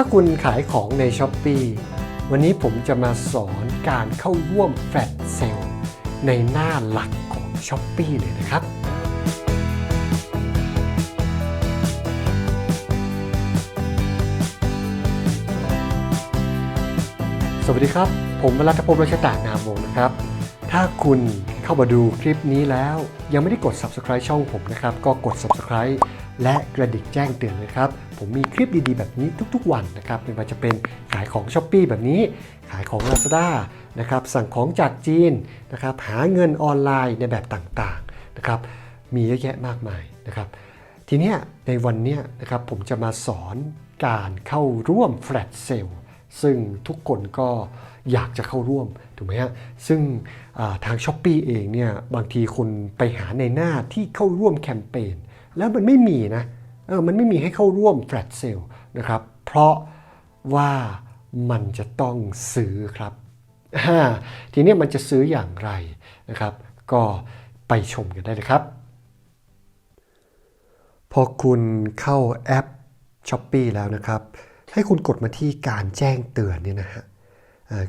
ถ้าคุณขายของใน s h อ p e e วันนี้ผมจะมาสอนการเข้าร่วมแฟลชเซลในหน้าหลักของ s h อ p e e เลยนะครับ สวัสดีครับ ผมรัตพงศ์รัชตานามวงศ์นะครับ ถ้าคุณเข้ามาดูคลิปนี้แล้ว ยังไม่ได้กด subscribe ช่องผมนะครับ ก็กด subscribe และกระดิ่งแจ้งเตือนเลยครับ ผมมีคลิปดีๆ แบบนี้ทุกๆวันนะครับไม่ว่าจะเป็นขายของ s h อ p e e แบบนี้ ขายของ Lazada นะครับสั่งของจากจีนนะครับหาเงินออนไลน์ในแบบต่างๆนะครับมีเยอะแยะมากมายนะครับทีนี้ในวันนี้นะครับผมจะมาสอนการเข้าร่วม Flash Sale ซึ่งทุกคนก็อยากจะเข้าร่วมถูกไหมฮะซึ่งทาง s h อ p e e เองเนี่ยบางทีคุณไปหาในหน้าที่เข้าร่วมแคมเปญแล้วมันไม่มีนะ เออมันไม่มีให้เข้าร่วม Flash Sale นะครับ เพราะว่ามันจะต้องซื้อครับ ทีนี้มันจะซื้ออย่างไรนะครับ ก็ไปชมกันได้เลยครับ พอคุณเข้าแอป s h อ p e e แล้วนะครับ ให้คุณกดมาที่การแจ้งเตือนเนี่ยนะฮะ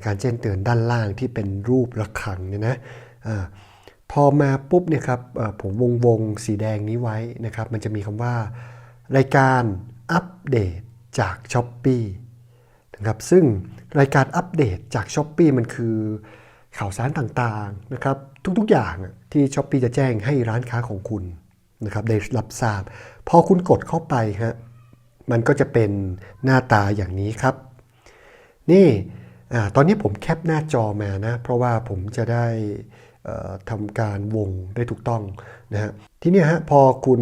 การแจ้งเตือนด้านล่างที่เป็นรูประฆังเนี่ยนะอาพอมาปุ๊บเนี่ยครับผมวงวงสีแดงนี้ไว้นะครับ มันจะมีคำว่า รายการอัปเดตจาก s h อ p e e นะครับซึ่งรายการอัปเดตจาก s h อ p e e มันคือข่าวสารต่างๆนะครับทุกๆอย่างที่ s h อ p e e จะแจ้งให้ร้านค้าของคุณนะครับได้รับทราบ พอคุณกดเข้าไปฮะมันก็จะเป็นหน้าตาอย่างนี้ครับ นี่อตอนนี้ผมแคปหน้าจอมานะ เพราะว่าผมจะได้ทำการวงได้ถูกต้องนะฮะทีเนี้ฮะพอคุณ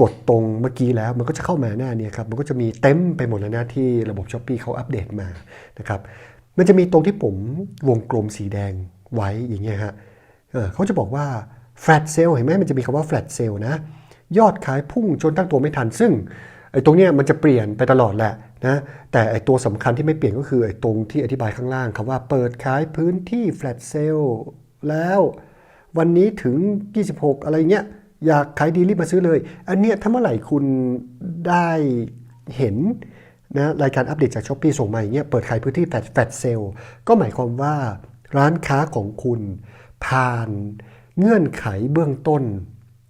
กดตรงเมื่อกี้แล้วมันก็จะเข้ามาหน้าเนี้ครับมันก็จะมีเต็มไปหมดเลยนะที่ระบบ s h อ p e e เขาอัปเดตมานะครับมันจะมีตรงที่ผมวงกลมสีแดงไว้อย่างเงี้ยฮะเเขาจะบอกว่า flat sale เห็นไหมมันจะมีคำว่า flat sale นะ ยอดขายพุ่งจนตั้งตัวไม่ทัน ซึ่งไอ้ตรงเนี้ยมันจะเปลี่ยนไปตลอดแหละนะแต่ไอ้ตัวสำคัญที่ไม่เปลี่ยนก็คือไอ้ตรงที่อธิบายข้างล่างคำว่าเปิดขายพื้นที่ flat sale แล้ว วันนี้ถึง 26 อะไรเงี้ย อยากขายดีรีบมาซื้อเลย อันเนี้ยถ้าเมื่อไหร่คุณได้เห็นนะรายการอัปเดตจากช้อปปีส่งมาอย่างเงี้ยเปิดขายพื้นที่แฟลตแฟลตเซลก็หมายความว่าร้านค้าของคุณผ่านเงื่อนไขเบื้องต้น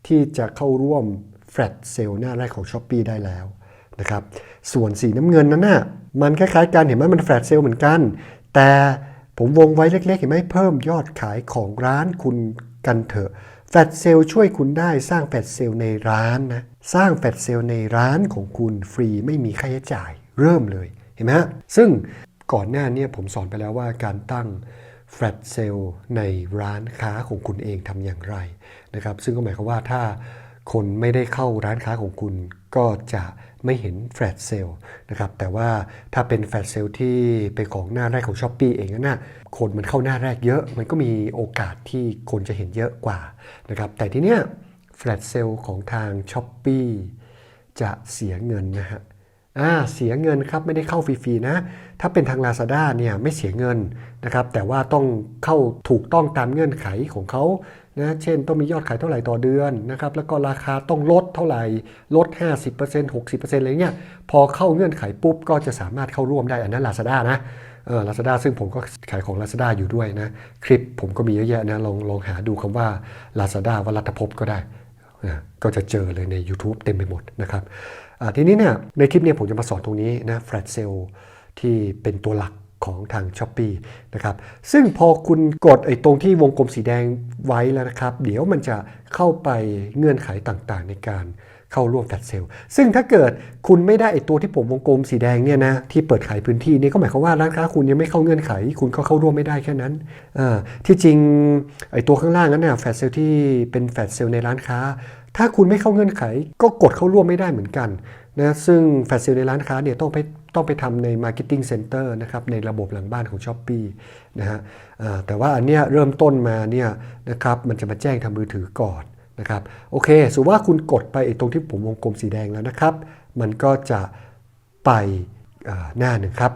ที่จะเข้าร่วมแฟลตเซลหน้าแรกของ s h อ p e e ได้แล้วนะครับส่วนสีน้ำเงินนั้นน่ะมันคล้ายๆกันเห็นไหมมันแฟลตเซลเหมือนกัน แต่ผมวงไว้เล็กๆ เห็นไหมเพิ่มยอดขายของร้านคุณกันเถอะ แฟตเซลช่วยคุณได้สร้างแฟลตเซลในร้านนะ สร้างแฟลตเซลในร้านของคุณฟรีไม่มีค่าใช้จ่ายเริ่มเลยเห็นไหมฮะซึ่งก่อนหน้านี้ผมสอนไปแล้วว่าการตั้งแฟลตเซลในร้านค้าของคุณเองทำอย่างไรนะครับ ซึ่งก็หมายความว่าถ้าคนไม่ได้เข้าร้านค้าของคุณก็จะ ไม่เห็นแฟลตเซลนะครับแต่ว่าถ้าเป็นแฟลตเซลที่เป็นของหน้าแรกของ s h อ p e e เองนั่ะคนมันเข้าหน้าแรกเยอะ มันก็มีโอกาสที่คนจะเห็นเยอะกว่านะครับแต่ทีเนี้ยแฟลตเซลของทาง s h อ p e e จะเสียเงินนะฮะอ่าเสียเงินครับไม่ได้เข้าฟรีๆนะ ถ้าเป็นทาง Lazada เนี่ยไม่เสียเงินนะครับแต่ว่าต้องเข้าถูกต้องตามเงื่อนไขของเขา นะเช่นต้องมียอดขายเท่าไหร่ต่อเดือนนะครับแล้วก็ราคาต้องลดเท่าไหร่ลด 50% 60%อะไรเงี้ยพอเข้าเงื่อนไขปุ๊บก็จะสามารถเข้าร่วมได้อันนั้น Lazada นะเออ Lazada ซึ่งผมก็ขายของ Lazada อยู่ด้วยนะคลิปผมก็มีเยอะแยะนะลองลองหาดูคำว่า Lazada วัลัตภพก็ได้นะก็จะเจอเลยใน YouTube เต็มไปหมดนะครับทีนี้เนี่ยในคลิปเนี้ผมจะมาสอนตรงนี้นะ flat sale ที่เป็นตัวหลัก ของทาง s h อ p e e นะครับ ซึ่งพอคุณกดไอ้ตรงที่วงกลมสีแดงไว้แล้วนะครับ เดี๋ยวมันจะเข้าไปเงื่อนไขต่างๆ ในการเข้าร่วมแฟลตเซลซึ่งถ้าเกิดคุณไม่ได้ไอ้ตัวที่ผมวงกลมสีแดงเนี่ยนะที่เปิดขายพื้นที่นี่ก็หมายความว่าร้านค้าคุณยังไม่เข้าเงื่อนไข คุณก็เข้าร่วมไม่ได้แค่นั้น ที่จริงไอ้ตัวข้างล่างนั้นน่ะแฟลตเซลที่เป็นแฟลตเซลในร้านค้า ถ้าคุณไม่เข้าเงื่อนไข ก็กดเข้าร่วมไม่ได้เหมือนกันนะซึ่งแฟลชเซลในร้านค้าเนี่ยต้องไปต้องไปทำใน Marketing Center นะครับในระบบหลังบ้านของ s h อ p e e นะฮะแต่ว่าอันเนี้ยเริ่มต้นมาเนี่ยนะครับมันจะมาแจ้งทางมือถือก่อนนะครับโอเคสมมติว่าคุณกดไปตรงที่ผมวงกลมสีแดงแล้วนะครับ มันก็จะไปหน้าหนึ่งครับ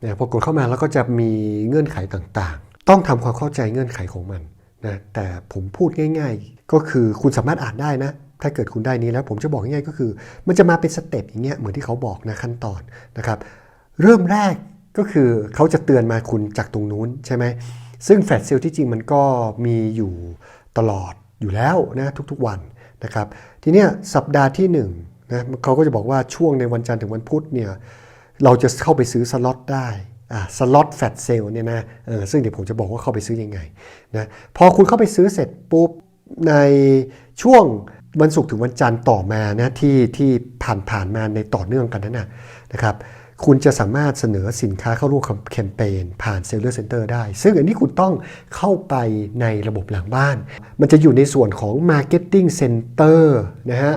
เนี่ยพอกดเข้ามาแล้วก็จะมีเงื่อนไขต่างๆ ต้องทำความเข้าใจเงื่อนไขของมันนะแต่ผมพูดง่ายๆ ก็คือคุณสามารถอ่านได้นะ ถ้าเกิดคุณได้นี้แล้วผมจะบอกง่ายๆก็คือ มันจะมาเป็นสเต็ปอย่างเงี้ยเหมือนที่เขาบอกนะขั้นตอนนะครับ เริ่มแรกก็คือเขาจะเตือนมาคุณจากตรงนู้นใช่ไหมซึ่งแฟลชเซลล์ที่จริงมันก็มีอยู่ตลอดอยู่แล้วนะทุกๆวันนะครับ ทีเนี้ยสัปดาห์ที่1นงนะเขาก็จะบอกว่าช่วงในวันจันทร์ถึงวันพุธเนี่ยเราจะเข้าไปซื้อสล็อตได้อ่าสล็อตแฟลชเซลล์เนี่ยนะเออซึ่งเดี๋ยวผมจะบอกว่าเข้าไปซื้อยังไงนะพอคุณเข้าไปซื้อเสร็จปุ๊บ ในช่วงวันศุกร์ถึงวันจันทร์ต่อมานะที่ที่ผ่านผ่านมาในต่อเนื่องกันนั่นนะนะครับ คุณจะสามารถเสนอสินค้าเข้าร่วมแคมเปญผ่านเซลเลอร์เซ็นเตอร์ได้ ซึ่งอันนี้คุณต้องเข้าไปในระบบหลังบ้าน มันจะอยู่ในส่วนของ Marketing Center นะฮะ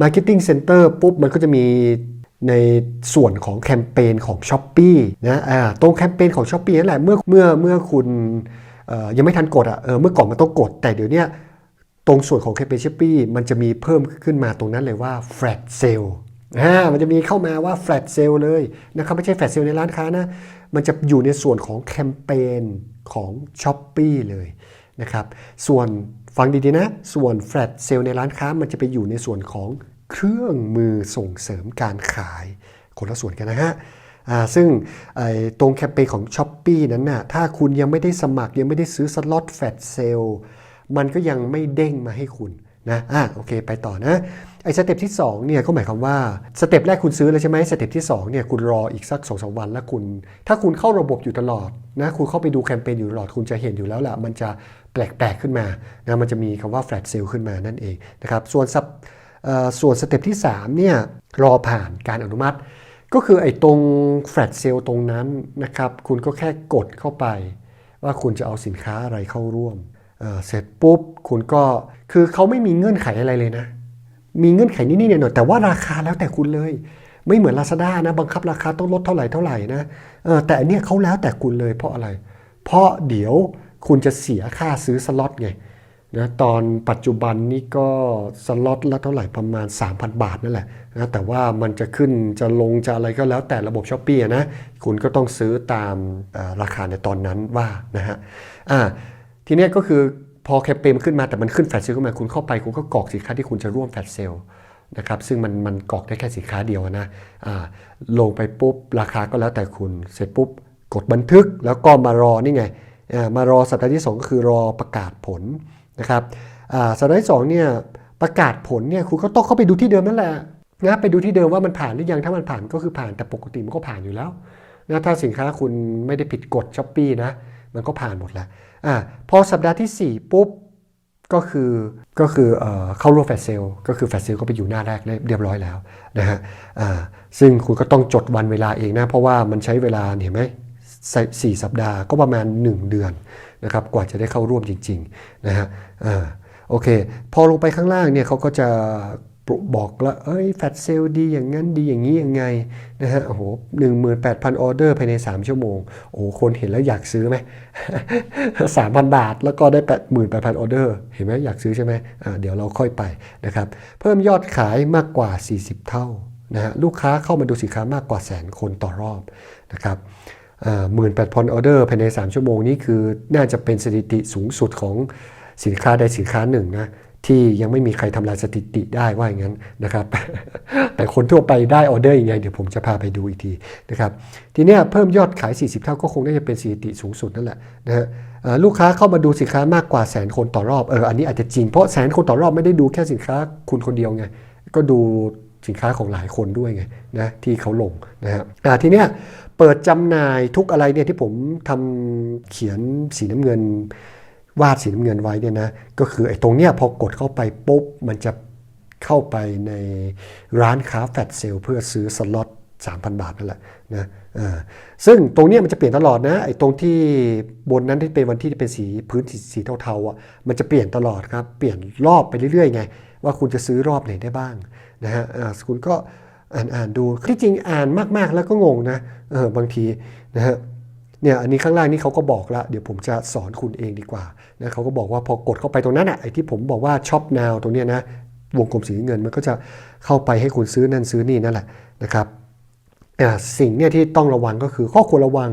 Marketing Center ปุ๊บมันก็จะมีในส่วนของแคมเปญของ s h อ p e e นะอ่าตรงแคมเปญของ s h อ p e e นั่นแหละเมื่อเมื่อเมื่อคุณยังไม่ทันกดอะเออเมื่อก่อนมันต้องกดแต่เดี๋ยวนี้ รงส่วนของแคมเปญ s h อ p มันจะมีเพิ่มขึ้นมาตรงนั้นเลยว่า Flat Sale อ่ามันจะมีเข้ามาว่า flat sale เลยนะครับไม่ใช่ flat sale ในร้านค้านะ มันจะอยู่ในส่วนของแคมเปญของ s h อ p e e เลยนะครับส่วนฟังดีๆนะ ส่วน flat sale ในร้านค้ามันจะไปอยู่ในส่วนของเครื่องมือส่งเสริมการขายคนละส่วนกันนะฮะซึ่งตรงแคมเปญของ s h อ p e e นั้นน่ะถ้าคุณยังไม่ได้สมัครยังไม่ได้ซื้อสล็อตแฟลตเซล มันก็ยังไม่เด้งมาให้คุณนะอะโอเค ไปต่อนะไอ้สเต็ปที่2เนี่ยก็หมายความว่าสเต็ปแรกคุณซื้อแล้วใช่ไหมสเต็ปที่2เนี่ยคุณรออีกสัก2อสวันแล้วคุณ ถ้าคุณเข้าระบบอยู่ตลอดนะคุณเข้าไปดูแคมเปญอยู่ตลอดคุณจะเห็นอยู่แล้วแหละมันจะแปลกๆขึ้นมานะมันจะมีคำว่าแฟลตเซลขึ้นมานั่นเองนะครับส่วนสับส่วนสเต็ปที่3เนี่ยรอผ่านการอนุมัติ ก็คือไอ้ตรงแฟลตเซลตรงนั้นนะครับคุณก็แค่กดเข้าไป ว่าคุณจะเอาสินค้าอะไรเข้าร่วม เเสร็จปุ๊บคุณก็คือเขาไม่มีเงื่อนไขอะไรเลยนะ มีเงื่อนไขนิดๆหน่อยๆแต่ว่าราคาแล้วแต่คุณเลย ไม่เหมือน Lazada นะบังคับราคาต้องลดเท่าไหร่เท่าไหร่นะแต่อันเนี้ยเขาแล้วแต่คุณเลยเพราะอะไร เพราะเดี๋ยวคุณจะเสียค่าซื้อสล็อตไงนะตอนปัจจุบันนี้ก็สล็อตละเท่าไหร่ประมาณ 3,000 บาทนั่นแหละนะแต่ว่ามันจะขึ้นจะลงจะอะไรก็แล้วแต่ระบบช้อปปี้นะคุณก็ต้องซื้อตามราคาในตอนนั้นว่านะฮะอ่า ทีนี้ก็คือพอแคมเปญมันขึ้นมาแต่มันขึ้นแฟลชเซลขึ้นมาคุณเข้าไปคุณก็กรอกสินค้าที่คุณจะร่วมแฟลชเซลนะครับซึ่งมันมันกรอกได้แค่สินค้าเดียวนะลงไปปุ๊บราคาก็แล้วแต่คุณเสร็จปุ๊บกดบันทึกแล้วก็มารอนี่ไงมารอสัปดาห์ที่ 2 ก็คือรอประกาศผลนะครับสัปดาห์ที่สองเนี่ยประกาศผลเนี่ยคุณก็ต้องเข้าไปดูที่เดิมนั่นแหละนะไปดูที่เดิมว่ามันผ่านหรือยังถ้ามันผ่านก็คือผ่านแต่ปกติมันก็ผ่านอยู่แล้วนะถ้าสินค้าคุณไม่ได้ผิดกฎช้อปปีนะมันก็ผ่านหมดแล้ว อ่าพอสัปดาห์ที่ 4 ปุ๊บก็คือก็คือเอเข้าร่วมแฟลชเซลก็คือแฟลชเซลก็ไปอยู่หน้าแรกเรียบร้อยแล้วนะฮะอ่าซึ่งคุณก็ต้องจดวันเวลาเองนะ เพราะว่ามันใช้เวลาเห็นไหมสี่สัปดาห์ก็ประมาณ 1 เดือนนะครับกว่าจะได้เข้าร่วมจริงๆนะฮะอ่าโอเค พอลงไปข้างล่างเนี่ยเขาก็จะ บอกแล้วเอ้ยแฟลชเซลดีอย่างนั้นดีอย่างนี้ยังไงนะฮะโอ้โหหนึ่งหมื่นแปดพันออเดอร์ภายใน 3 ชั่วโมง โอ้โหคนเห็นแล้วอยากซื้อไหมสามพันบาท แล้วก็ได้แปดหมื่นแปดพันออเดอร์ เห็นไหมอยากซื้อใช่ไหมอ่าเดี๋ยวเราค่อยไปนะครับ เพิ่มยอดขายมากกว่า 40 เท่านะฮะลูกค้าเข้ามาดูสินค้ามากกว่าแสนคนต่อรอบนะครับหมื่นแปดพันออเดอร์ภายใน 3 ชั่วโมงนี้คือน่าจะเป็นสถิติสูงสุดของสินค้าใดสินค้าหนึ่งนะ ที่ยังไม่มีใครทำลายสถิติได้ว่าอย่างนั้นนะครับ แต่คนทั่วไปได้ออเดอร์ยังไง เดี๋ยวผมจะพาไปดูอีกทีนะครับทีเนี้ยเพิ่มยอดขาย 40 เท่าก็คงน่าจะเป็นสถิติสูงสุดนั่นแหละนะฮะลูกค้าเข้ามาดูสินค้ามากกว่าแสนคนต่อรอบเอออันนี้อาจจะจริงเพราะแสนคนต่อรอบไม่ได้ดูแค่สินค้าคุณคนเดียวไง ก็ดูสินค้าของหลายคนด้วยไงนะที่เขาลงนะฮะทีเนี้ยเปิดจำหน่ายทุกอะไรเนี่ยที่ผมทำเขียนสีน้ำเงิน วาดสีน้ำเงินไว้เนี่ยนะก็คือไอ้ตรงเนี้ยพอกดเข้าไปปุ๊บ มันจะเข้าไปในร้านค้าแฟลตเซลเพื่อซื้อสล็อต3,000 บาทนั่นแหละนะซึ่งตรงเนี้ยมันจะเปลี่ยนตลอดนะไอ้ตรงที่บนนั้นที่เป็นวันที่เป็นสีพื้นสีสเทาๆอะมันจะเปลี่ยนตลอดครับ เปลี่ยนรอบไปเรื่อยๆไง ว่าคุณจะซื้อรอบไหนได้บ้างนะฮะคุณก็อ่านอ่านดูที่จริงอ่านมากๆแล้วก็งงนะเออบางทีนะฮะ เนี่ยอันนี้ข้างล่างนี่เขาก็บอกแล้วเดี๋ยวผมจะสอนคุณเองดีกว่านะเขาก็บอกว่าพอกดเข้าไปตรงนั้นอะไอ้ที่ผมบอกว่าช็อปนาวตรงเนี้ยนะวงกลมสีเงินมันก็จะเข้าไปให้คุณซื้อนั่นซื้อนี่นั่นแหละนะครับสิ่งเนี่ยที่ต้องระวังก็คือข้อควรระวัง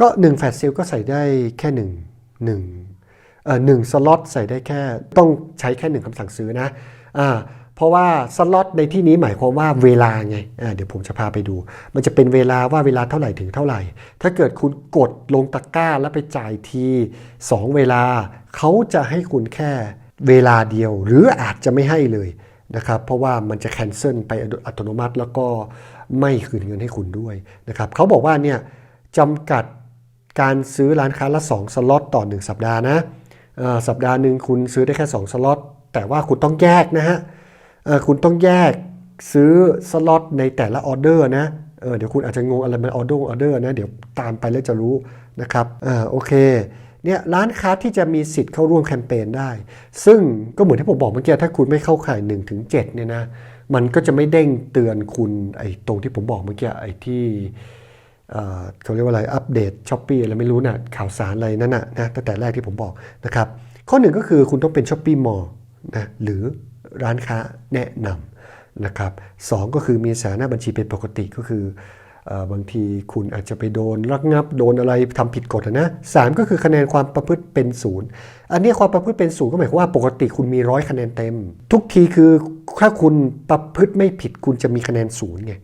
ก็1แฟลชเซลก็ใส่ได้แค่1 1เอ่อหนึ่งสล็อตใส่ได้แค่ต้องใช้แค่หนึ่งคำสั่งซื้อนะอ่า เพราะว่าสล็อตในที่นี้หมายความว่าเวลาไงเดี๋ยวผมจะพาไปดู มันจะเป็นเวลาว่าเวลาเท่าไหร่ถึงเท่าไหร่ ถ้าเกิดคุณกดลงตะกร้าแล้วไปจ่ายที 2 เวลา เขาจะให้คุณแค่เวลาเดียว หรืออาจจะไม่ให้เลยนะครับเพราะว่ามันจะแคนเซิลไปอัตโนมัติแล้วก็ไม่คืนเงินให้คุณด้วยนะครับเขาบอกว่าเนี่ยจำกัดการซื้อร้านค้าละ 2 สล็อตต่อ 1 สัปดาห์นะสัปดาห์หนึ่งคุณซื้อได้แค่ 2 สล็อตแต่ว่าคุณต้องแยกนะฮะ คุณต้องแยกซื้อสล็อตในแต่ละออเดอร์นะเเดี๋ยวคุณอาจจะงงอะไรเป็นออเดอร์ออเดอร์นะเดี๋ยวตามไปแล้วจะรู้นะครับอ่าโอเคเนี่ยร้านค้าที่จะมีสิทธิ์เข้าร่วมแคมเปญได้ ซึ่งก็เหมือนที่ผมบอกเมื่อกี้ถ้าคุณไม่เข้าข่าย1ถึง7เนี่ยนะมันก็จะไม่เด้งเตือนคุณไอ้ตรงที่ผมบอกเมื่อกี้ไอ้ที่เขาเรียกว่าอะไรอัปเดตช้อปปี้อะไรไม่รู้นะ่ะข่าวสารอะไรนั่นนะนะตั้งแต่แรกที่ผมบอกนะครับข้อหนึ่งก็คือคุณต้องเป็นช้อปปี้มอลนะหรือ ร้านค้าแนะนำนะครับสองก็คือมีสถานะบัญชีเป็นปกติก็คือ บางทีคุณอาจจะไปโดนรักงับโดนอะไรทำผิดกฎนะสามก็คือคะแนนความประพฤติเป็นศูนย์อันนี้ความประพฤติเป็นศูนย์ก็หมายความว่าปกติคุณมีร้อยคะแนนเต็ม ทุกทีคือถ้าคุณประพฤติไม่ผิดคุณจะมีคะแนนศูนย์ไง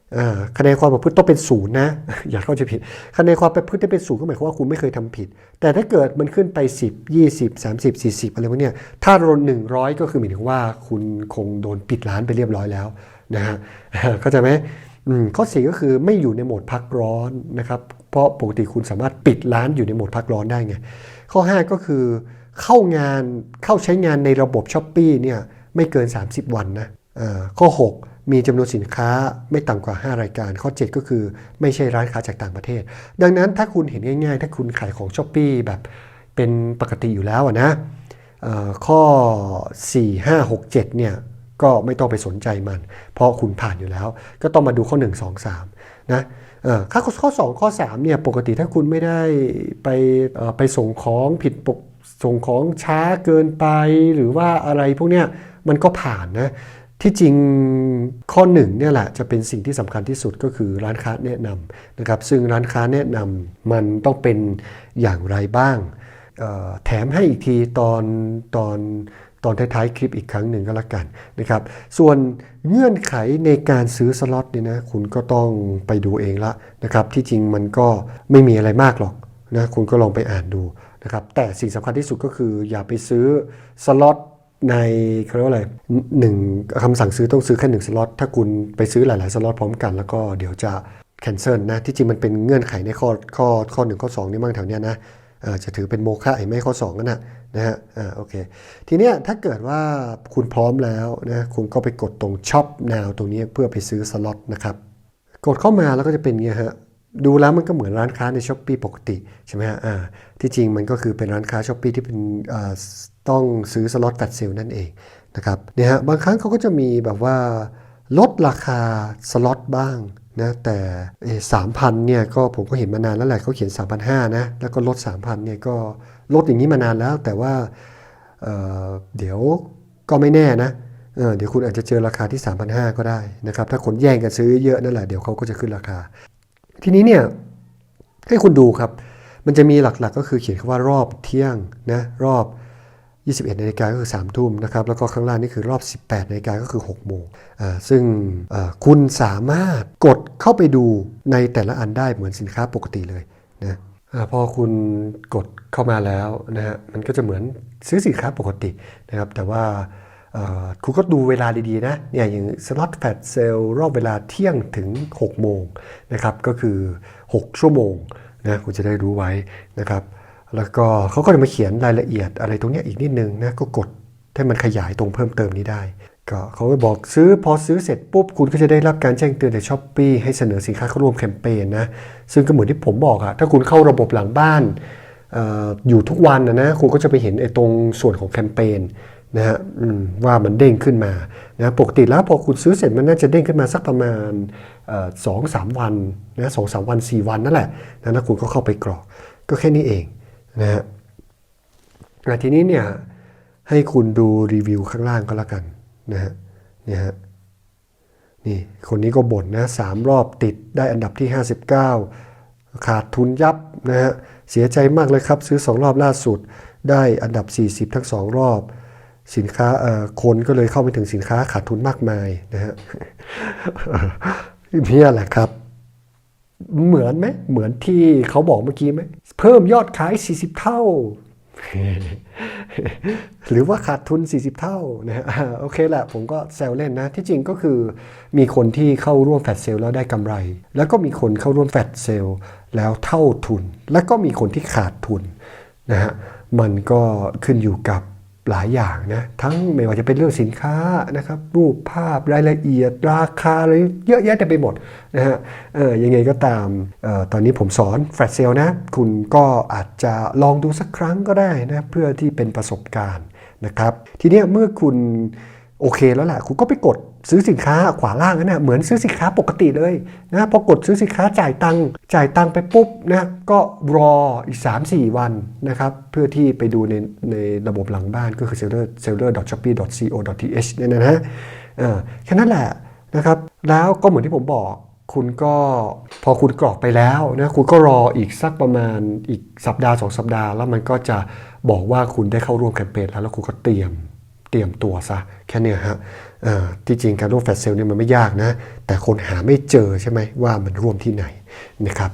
คะแนนความประพฤติต้องเป็นศูนย์นะอย่าเข้าใจผิดคะแนนความประพฤติที่เป็นศูนย์ก็หมายความว่าคุณไม่เคยทำผิด แต่ถ้าเกิดมันขึ้นไป 10 20 30 40 อะไรพวกเนี้ยถ้าโดน100 ก็คือหมายถึงว่าคุณคงโดนปิดร้านไปเรียบร้อยแล้วนะฮะเข้าใจไหม ข้อสี่ก็คือไม่อยู่ในโหมดพักร้อนนะครับ เพราะปกติคุณสามารถปิดร้านอยู่ในโหมดพักร้อนได้ไง ข้อ 5 ก็คือเข้างานเข้าใช้งานในระบบช้อปปีเนี่ยไม่เกิน 30 วันนะข้อ 6 มีจำนวนสินค้าไม่ต่ำกว่า 5 รายการ ข้อ 7 ก็คือไม่ใช่ร้านค้าจากต่างประเทศ ดังนั้นถ้าคุณเห็นง่ายๆ ถ้าคุณขายของช้อปปีแบบเป็นปกติอยู่แล้วอะนะเอ่อข้อ 4 5 6 7เนี่ย ก็ไม่ต้องไปสนใจมัน เพราะคุณผ่านอยู่แล้ว ก็ต้องมาดูข้อ 1 2 3 นะเอ่อข้อข้อ 2 ข้อ3เนี่ยปกติถ้าคุณไม่ได้ไปไปส่งของผิดปกส่งของช้าเกินไปหรือว่าอะไรพวกเนี้ยมันก็ผ่านนะที่จริงข้อหนึ่งเนี่ยแหละจะเป็นสิ่งที่สำคัญที่สุดก็คือร้านค้าแนะนำนะครับซึ่งร้านค้าแนะนำมันต้องเป็นอย่างไรบ้างแถมให้อีกทีตอนตอน ตอนท้ายๆคลิปอีกครั้งหนึ่งก็แล้วกันนะครับ ส่วนเงื่อนไขในการซื้อสล็อตเนี่ยนะคุณก็ต้องไปดูเองละนะครับ ที่จริงมันก็ไม่มีอะไรมากหรอกนะคุณก็ลองไปอ่านดูนะครับ แต่สิ่งสำคัญที่สุดก็คืออย่าไปซื้อสล็อตในเขาเรียกว่าอะไรหนึ่งคำสั่งซื้อต้องซื้อแค่หนึ่งสล็อตถ้าคุณไปซื้อหลาย ๆ สล็อตพร้อมกันแล้วก็เดี๋ยวจะแคนเซิลนะที่จริงมันเป็นเงื่อนไขในข้อข้อข้อหนึ่งข้อสองนี่มั่งแถวเนี้ยนะ จะถือเป็นโมฆะไอ้ไม่ข้อ2นั่นนะนะฮะอ่าโอเคทีเนี้ยถ้าเกิดว่าคุณพร้อมแล้วนะคุณก็ไปกดตรงช็อป now ตรงนี้เพื่อไปซื้อสล็อตนะครับกดเข้ามาแล้วก็จะเป็นเงี้ยฮะดูแล้วมันก็เหมือนร้านค้าในช้อปปีปกติใช่ไหมฮะอ่าที่จริงมันก็คือเป็นร้านค้าช้อปปีที่เป็นอ่าต้องซื้อสล็อตแฟลชเซลนั่นเองนะครับเนี่ยฮะบางครั้งเขาก็จะมีแบบว่าลดราคาสล็อตบ้าง นะแต่สามพันเนี่ยก็ผมก็เห็นมานานแล้วแหละเขาเขียน 3,500นะแล้วก็ลด 3,000เนี่ยก็ลดอย่างนี้มานานแล้ว แต่ว่าเเดี๋ยวก็ไม่แน่นะเเดี๋ยวคุณอาจจะเจอราคาที่ 3,500 ก็ได้นะครับถ้าคนแย่งกันซื้อเยอะนั่นแหละเดี๋ยวเขาก็จะขึ้นราคา ทีนี้เนี่ยให้คุณดูครับ มันจะมีหลักๆก็คือเขียนคำว่ารอบเที่ยงนะรอบ 21นาฬิกาก็คือ3ทุ่มนะครับแล้วก็ข้างล่างนี่คือรอบ 18นาฬิกาก็คือ6โมงซึ่งคุณสามารถกดเข้าไปดูในแต่ละอันได้เหมือนสินค้าปกติเลยนะอพอคุณกดเข้ามาแล้วนะฮะมันก็จะเหมือนซื้อสินค้าปกตินะครับแต่ว่าคุณก็ดูเวลาดีๆนะเนี่ยอย่างสล็อตแฟตเซลรอบเวลาเที่ยงถึง 6 โมงนะครับก็คือ 6 ชั่วโมงนะคุณจะได้รู้ไว้นะครับ แล้วก็เขาก็จะมาเขียนรายละเอียดอะไรตรงเนี้ยอีกนิดนึงนะก็กดให้มันขยายตรงเพิ่มเติมนี้ได้ ก็เขาก็บอกซื้อพอซื้อเสร็จปุ๊บคุณก็จะได้รับการแจ้งเตือนในช้อปปีให้เสนอสินค้าเข้าร่วมแคมเปญนะซึ่งก็เหมือนที่ผมบอกอะถ้าคุณเข้าระบบหลังบ้านออยู่ทุกวันนะนะคุณก็จะไปเห็นไอ้ตรงส่วนของแคมเปญนะฮะว่ามันเด้งขึ้นมานะปกติแล้วพอคุณซื้อเสร็จมันน่าจะเด้งขึ้นมาสักประมาณสองสามวันนะสองสามวันสี่วันนั่นแหละนะแล้วคุณก็เข้าไปกรอกก็แค่นี้เอง นะฮะทีนี้เนี่ยให้คุณดูรีวิวข้างล่างก็แล้วกันนะฮะเนี่ยฮะนี่คนนี้ก็บ่นนะสามรอบติดได้อันดับที่ 59 ขาดทุนยับนะฮะเสียใจมากเลยครับ ซื้อสองรอบล่าสุด ได้อันดับ 40 ทั้ง 2 รอบ สินค้าเอ่อคนก็เลยเข้าไปถึงสินค้าขาดทุนมากมายนะฮะเนี่ยแหละครับ เหมือนไหมเหมือนที่เขาบอกเมื่อกี้ไหมเพิ่มยอดขาย 40 เท่า หรือว่าขาดทุน 40 เท่านะฮะอ่าโอเคแหละผมก็แซวเล่นนะ ที่จริงก็คือมีคนที่เข้าร่วมแฟดเซลแล้วได้กำไร แล้วก็มีคนเข้าร่วมแฟดเซลแล้วเท่าทุน แล้วก็มีคนที่ขาดทุนนะฮะมันก็ขึ้นอยู่กับ หลายอย่างนะทั้งไม่ว่าจะเป็นเรื่องสินค้านะครับรูปภาพรายละเอียด ราคาอะไรเยอะแยะเต็มไปหมดนะฮะเออยังไงก็ตามออตอนนี้ผมสอนแฟลชเซลนะ คุณก็อาจจะลองดูสักครั้งก็ได้นะเพื่อที่เป็นประสบการณ์นะครับ ทีนี้เมื่อคุณ โอเคแล้วแหละคุณก็ไปกดซื้อสินค้าขวาล่างนั่นนะเหมือนซื้อสินค้าปกติเลยนะพอกดซื้อสินค้าจ่ายตังค์จ่ายตังค์ไปปุ๊บนะก็รออีก 3-4 วันนะครับเพื่อที่ไปดูในในระบบหลังบ้านก็คือ seller seller shopee co th เนี่ยนะฮะเออแค่นั้นแหละนะครับแล้วก็เหมือนที่ผมบอกคุณก็พอคุณกรอกไปแล้วนะคุณก็รออีกสักประมาณอีกสัปดาห์สองสัปดาห์ แล้วมันก็จะบอกว่าคุณได้เข้าร่วมแคมเปญแล้วแล้วคุณก็เตรียม รียมตัวซะแค่เนี้ยฮะที่จริงการร่วมแฟตเซลเนี่ยมันไม่ยากนะ แต่คนหาไม่เจอใช่ไหมว่ามันร่วมที่ไหนนะครับ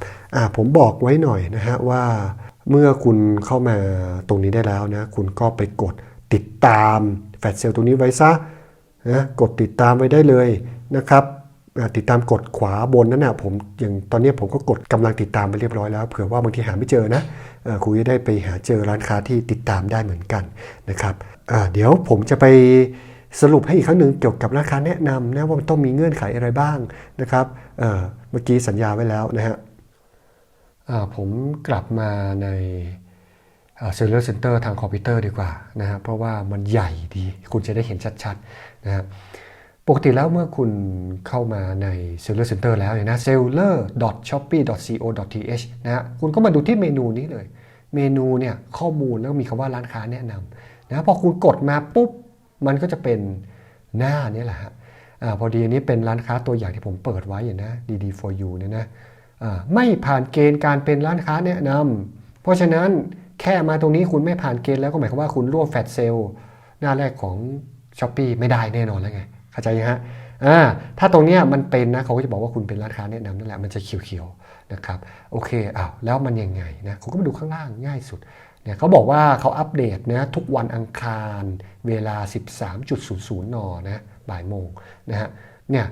ผมบอกไว้หน่อยนะฮะว่าเมื่อคุณเข้ามาตรงนี้ได้แล้วนะ คุณก็ไปกดติดตามแฟตเซลตรงนี้ไว้ซะนะกดติดตามไว้ได้เลยนะครับ ติดตามกดขวาบนนั่นนะผมอย่างตอนนี้ผมก็กดกำลังติดตามไปเรียบร้อยแล้วเผื่อว่าบางทีหาไม่เจอนะคุณจะได้ไปหาเจอร้านค้าที่ติดตามได้เหมือนกันนะครับเดี๋ยวผมจะไปสรุปให้อีกครั้งหนึ่งเกี่ยวกับร้านค้าแนะนำนะว่ามันต้องมีเงื่อนไขอะไรบ้างนะครับเมื่อกี้สัญญาไว้แล้วนะฮะผมกลับมาในเซลล์เซ็นเตอร์ทางคอมพิวเตอร์ดีกว่านะฮะเพราะว่ามันใหญ่ดีคุณจะได้เห็นชัดๆนะฮะ ปกติแล้วเมื่อคุณเข้ามาใน Seller Center แล้วเนี่ยนะ seller.shopee.co.th นะฮะคุณก็มาดูที่เมนูนี้เลย เมนูเนี่ยข้อมูลแล้วมีคำว่าร้านค้าแนะนำนะพอคุณกดมาปุ๊บ มันก็จะเป็นหน้านี่แหละฮะอาพอดีอันนี้เป็นร้านค้าตัวอย่างที่ผมเปิดไว้อย่างนะ DD for you เนี่ยนะอ่าไม่ผ่านเกณฑ์การเป็นร้านค้าแนะนำเพราะฉะนั้นแค่มาตรงนี้คุณไม่ผ่านเกณฑ์แล้วก็หมายความว่าคุณร่วมแฟลชเซลหน้าแรกของช้อปปีไม่ได้แน่นอนแล้วไง เข้าใจยังฮะอ่าถ้าตรงเนี้ยมันเป็นนะเขาก็จะบอกว่าคุณเป็นร้านค้าแนะนำนั่นแหละมันจะเขียวๆนะครับโอเคอ้าวแล้วมันยังไงนะคุณก็มาดูข้างล่างง่ายสุดเนี่ยเขาบอกว่าเขาอัปเดตนะทุกวันอังคารเวลา 13.00 นนะบ่ายโมงนะฮะเนี่ย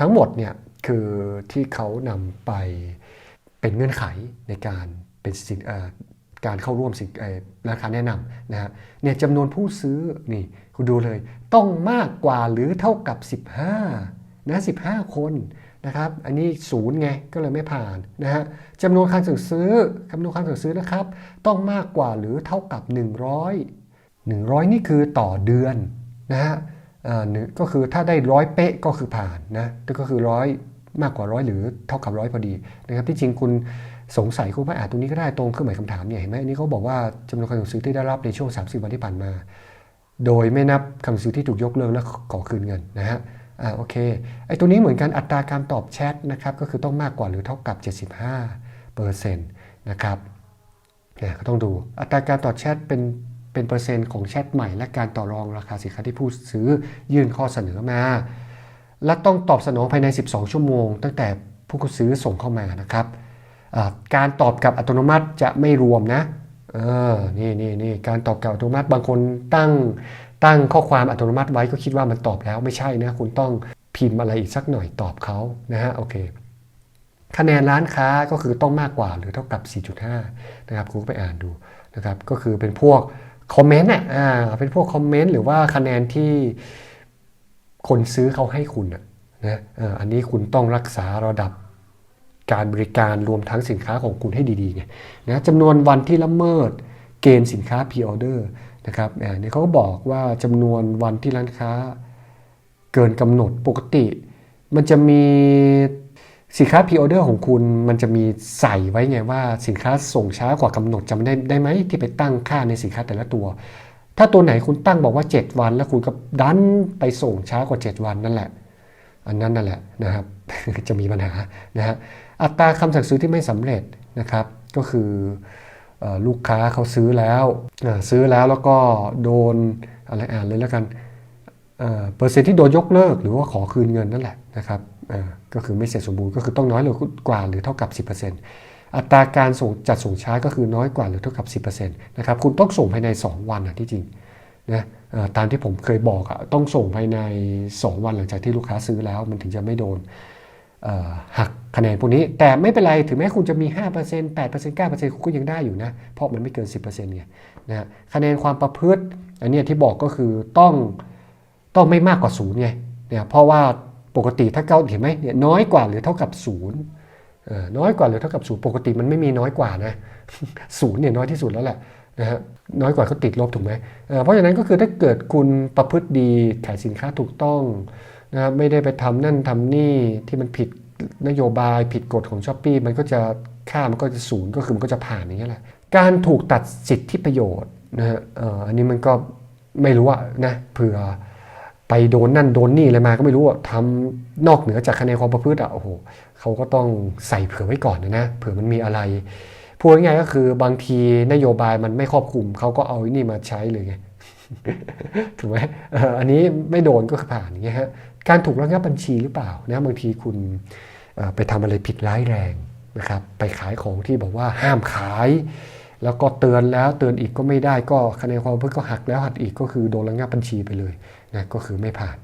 ทั้งหมดเนี่ยคือที่เขานำไปเป็นเงื่อนไขในการเป็นสิน การเข้าร่วมสินราคาแนะนำนะฮะเนี่ยจำนวนผู้ซื้อนี่คุณดูเลย ต้องมากกว่าหรือเท่ากับ 15นะ15 คนนะครับอันนี้ศูนย์ไงก็เลยไม่ผ่านนะฮะจำนวนการสั่งซื้อจำนวนการสั่งซื้อนะครับ ต้องมากกว่าหรือเท่ากับ 100 100 นี่คือต่อเดือนนะฮะอ่อหนึ่งก็คือถ้าได้ร้อยเป๊ะก็คือผ่านนะก็คือร้อยมากกว่าร้อยหรือเท่ากับร้อยพอดีนะครับที่จริงคุณ สงสัยคุณไปอ่านตรงนี้ก็ได้ตรงเครื่องหมายคำถามเนี่ยเห็นไหมอันนี้เขาบอกว่าจำนวนคำสั่งซื้อที่ได้รับในช่วง 30 วันที่ผ่านมา โดยไม่นับคำสั่งซื้อที่ถูกยกเลิกและขอคืนเงินนะฮะอ่าโอเคไอ้ตัวนี้เหมือนกันอัตราการตอบแชทนะครับก็คือต้องมากกว่าหรือเท่ากับ 75เปอร์เซ็นต์นะครับเนี่ยก็ต้องดูอัตราการตอบแชทเป็นเป็นเปอร์เซ็นต์ของแชทใหม่และการต่อรองราคาสินค้าที่ผู้ซื้อยื่นข้อเสนอมา และต้องตอบสนองภายใน 12 ชั่วโมง ตั้งแต่ผู้ซื้อส่งเข้ามานะครับ การตอบกับอัตโนมัติจะไม่รวมนะเออนี่นี่นี่การตอบกับอัตโนมัติบางคนตั้งตั้งข้อความอัตโนมัติไว้ก็คิดว่ามันตอบแล้วไม่ใช่นะ คุณต้องพิมพ์อะไรอีกสักหน่อยตอบเขานะฮะโอเค คะแนนร้านค้าก็คือต้องมากกว่าหรือเท่ากับ 4.5 นะครับคุณไปอ่านดูนะครับก็คือเป็นพวกคอมเมนต์อะอ่าเป็นพวกคอมเมนต์หรือว่าคะแนนที่คนซื้อเขาให้คุณอะนะอันนี้คุณต้องรักษาระดับ การบริการรวมทั้งสินค้าของคุณให้ดีๆไงนะจำนวนวันที่ละเมิดเกณฑ์สินค้า p ีออเดอร์นะครับเนี่ยเขาก็บอกว่าจำนวนวันที่ร้านค้าเกินกำหนดปกติ มันจะมีสินค้าพ r ออเดอร์ของคุณมันจะมีใส่ไว้ไงว่าสินค้าส่งช้ากว่ากำหนดจำได้ได้ไหมที่ไปตั้งค่าในสินค้าแต่ละตัว ถ้าตัวไหนคุณตั้งบอกว่า 7 วัน แล้วคุณก็ดันไปส่งช้ากว่า 7 วันนั่นแหละ อันนั้นนั่นแหละนะครับ จะมีปัญหานะฮะ อัตราคำสั่งซื้อที่ไม่สำเร็จนะครับ ก็คืออลูกค้าเขาซื้อแล้วซื้อแล้วแล้วก็โดนอะไรอ่านเลยแล้วกันเปอร์เซ็นต์ที่โดนยกเลิกหรือว่าขอคืนเงินนั่นแหละนะครับก็คือไม่เสร็จสมบูรณ์ก็คือต้องน้อยกว่าหรือเท่ากับ 10%อัตราการส่งจัดส่งช้าก็คือน้อยกว่าหรือเท่ากับ 10%นะครับคุณต้องส่งภายใน 2 วันอะที่จริงนะตามที่ผมเคยบอกอะต้องส่งภายใน 2 วันหลังจากที่ลูกค้าซื้อแล้วมันถึงจะไม่โดน หักคะแนนพวกนี้ แต่ไม่เป็นไรถึงแม้คุณจะมี 5% 8% 9%คุณก็ยังได้อยู่นะ เพราะมันไม่เกิน 10%ไงนะฮะคะแนนความประพฤติ อันนี้ที่บอกก็คือต้องต้องไม่มากกว่าศูนย์ไงเนี่ยเพราะว่าปกติถ้าเก้าเห็นไหมเนี่ยน้อยกว่าหรือเท่ากับศูนย์น้อยกว่าหรือเท่ากับศูนย์ปกติมันไม่มีน้อยกว่านะศูนย์เนี่ยน้อยที่สุดแล้วแหละนะฮะน้อยกว่าก็ติดลบถูกไหมเเพราะฉะนั้นก็คือถ้าเกิดคุณประพฤติดีขายสินค้าถูกต้อง นะครับไม่ได้ไปทำนั่นทำนี่ที่มันผิดนโยบายผิดกฎของช้อปปีมันก็จะค่ามันก็จะศูนย์ก็คือมันก็จะผ่านอย่างนี้ยแหละการถูกตัดสิทธิประโยชน์นะฮะอันนี้มันก็ไม่รู้อะนะเผื่อไปโดนนั่นโดนนี่อะไรมาก็ไม่รู้อะทำนอกเหนือจากคะแนนความประพฤติอะโอ้โหเขาก็ต้องใส่เผื่อไว้ก่อนนะนะเผื่อมันมีอะไรพูดง่ายๆก็คือบางทีนโยบายมันไม่ครอบคลุมเขาก็เอาอ้นี่มาใช้เลยไงถูกไหมอันนี้ไม่โดนก็คือผ่านอย่างเงี้ยฮะ การถูกระงับบัญชีหรือเปล่านะบางทีคุณไปทำอะไรผิดร้ายแรงนะครับไปขายของที่บอกว่าห้ามขาย แล้วก็เตือนแล้วเตือนอีกก็ไม่ได้ก็คะแนนความเพิ่มก็หักแล้วหักอีกก็คือโดนระงับบัญชีไปเลยนะก็คือไม่ผ่าน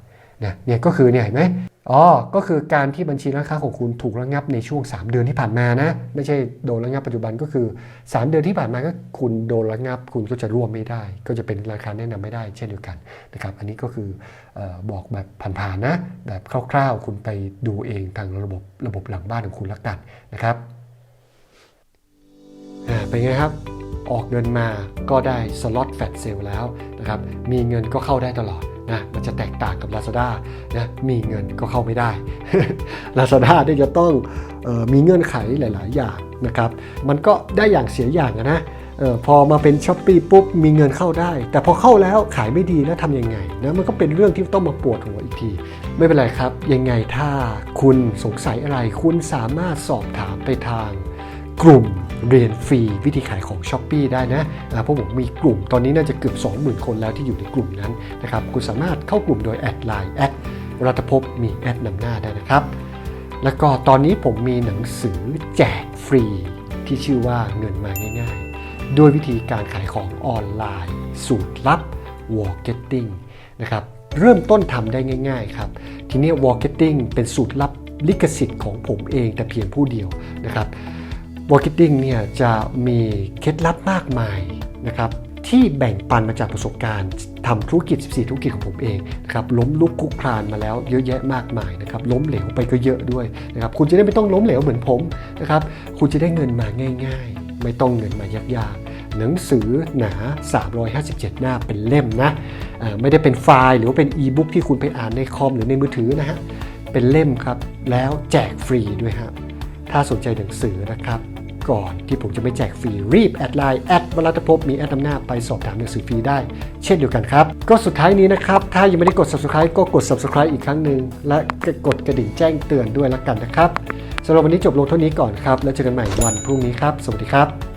นะเนี่ยก็คือเนี่ยเห็นไหมอ๋อ ก็คือการที่บัญชีร้านค้าของคุณถูกระงับในช่วง 3 เดือนที่ผ่านมานะ ไม่ใช่โดนระงับปัจจุบันก็คือ 3 เดือนที่ผ่านมาก็คุณโดนระงับ คุณก็จะร่วมไม่ได้ ก็จะเป็นราคาแนะนำไม่ได้ เช่นเดียวกันนะครับ อันนี้ก็คืออบอกแบบผ่านๆนะ แบบคร่าวๆ คุณไปดูเองทางระบบระบบหลังบ้านของคุณละกันนะครับเป็นไงครับ ออกเงินมาก็ได้สล็อตแฟตเซลแล้วนะครับ มีเงินก็เข้าได้ตลอด นะมันจะแตกต่างกับ Lazada นะมีเงินก็เข้าไม่ได้ Lazada เนี่ยจะต้องออมีเงื่อนไขหลาย ๆ อย่างนะครับ มันก็ได้อย่างเสียอย่างนะออพอมาเป็น s h อ p e e ปุ๊บมีเงินเข้าได้ แต่พอเข้าแล้วขายไม่ดีแล้วทำยังไงนะมันก็เป็นเรื่องที่ต้องมาปวดหัวอีกที ไม่เป็นไรครับ ยังไงถ้าคุณสงสัยอะไรคุณสามารถสอบถามไปทางกลุ่ม เรียนฟรีวิธีขายของ s h อ p e e ได้นะอ่าเพราะผมมีกลุ่มตอนนี้น่าจะเกือบ 20,000 คนแล้วที่อยู่ในกลุ่มนั้นนะครับคุณสามารถเข้ากลุ่มโดยแอดไลน์แอดรัตภพมีแอดนำหน้าได้นะครับ แล้วก็ตอนนี้ผมมีหนังสือแจกฟรีที่ชื่อว่าเงินมาง่ายๆ ด้วยวิธีการขายของออนไลน์ สูตรลับ Marketing นะครับเริ่มต้นทำได้ง่าย ๆ ครับ ทีนี้ Marketing เป็นสูตรลับลิขสิทธิ์ของผมเองแต่เพียงผู้เดียวนะครับ Marketing เนี่ยจะมีเคล็ดลับมากมายนะครับที่แบ่งปันมาจากประสบการณ์ทำธุรกิจ 14 ธุรกิจของผมเองนะครับล้มลุกคลุกคลานมาแล้วเยอะแยะมากมายนะครับล้มเหลวไปก็เยอะด้วยนะครับคุณจะได้ไม่ต้องล้มเหลวเหมือนผมนะครับคุณจะได้เงินมาง่าย ๆ ไม่ต้องเงินมายากๆ หนังสือหนา 357 หน้าเป็นเล่มนะไม่ได้เป็นไฟล์หรือว่าเป็นอีบุ๊กที่คุณไปอ่านในคอมหรือในมือถือนะฮะเป็นเล่มครับแล้วแจกฟรีด้วยฮะถ้าสนใจหนังสือนะครับ ก่อนที่ผมจะไม่แจกฟรีรีบแอดไลน์แอดวรัตภพมีแอดนำหน้าไปสอบถามหนังสือฟรีได้ เช่นเดียวกันครับ ก็สุดท้ายนี้นะครับ ถ้ายังไม่ได้กด subscribe ก็กด subscribe อีกครั้งหนึ่งและกดกระดิ่งแจ้งเตือนด้วยละกันนะครับสำหรับวันนี้จบลงเท่านี้ก่อนครับ แล้วเจอกันใหม่วันพรุ่งนี้ครับ สวัสดีครับ